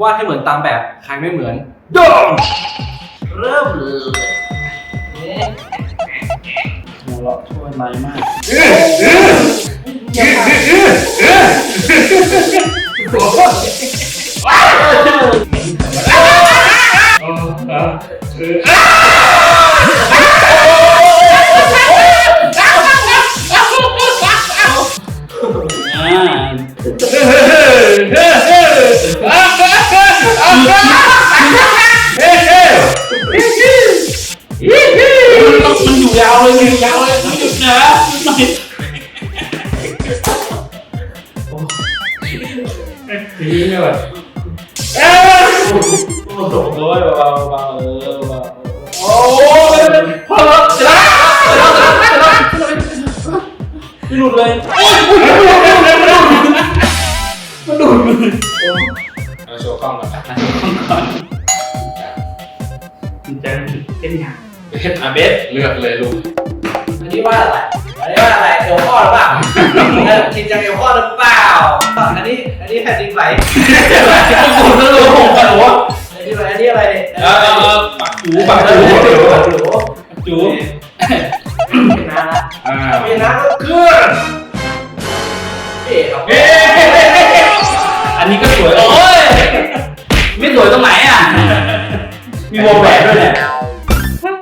วาดให้เหมือนตามแบบใครไม่เหมือนโดนเริ่มเลยหัวเราะช่วยไรมากอ่า อยู่ยาเลยมันยาวเลยไม่หยุดนะหน่อยทีนี้ไม่ไหวโอ้โหโอ้ยเบาๆเบาๆเออเบาๆโอ้ยพอแล้วจะได้จะได้จะได้จะได้ไม่หลุดเลยโอ้ยมันหลุดมือเอาโชว์กล้องก่อนอะเดี๋ยวก่อนก่อนมันจะเป็นยังเบสอะเบสเลือกเลยลูก อันนี้วาอะไรอันนี้ว่าอะไรเอวข้อหรือเปล่าเออจริงจังเอวข้อหรือเปล่าอันนี้อันนี้แผ่นดินไหวผมจะรู้ผมจะรู้อันนี้อะไรอันนี้อะไรเออเออปักจูปักจูปักจูปักจูเป็นนะอ่าเป็นนะก็คือเอ๊ะเอ๊ะอันนี้ก็สวยโอ้ยไม่สวยตรงไหนอะมีวงแหวนด้วยเนี่ย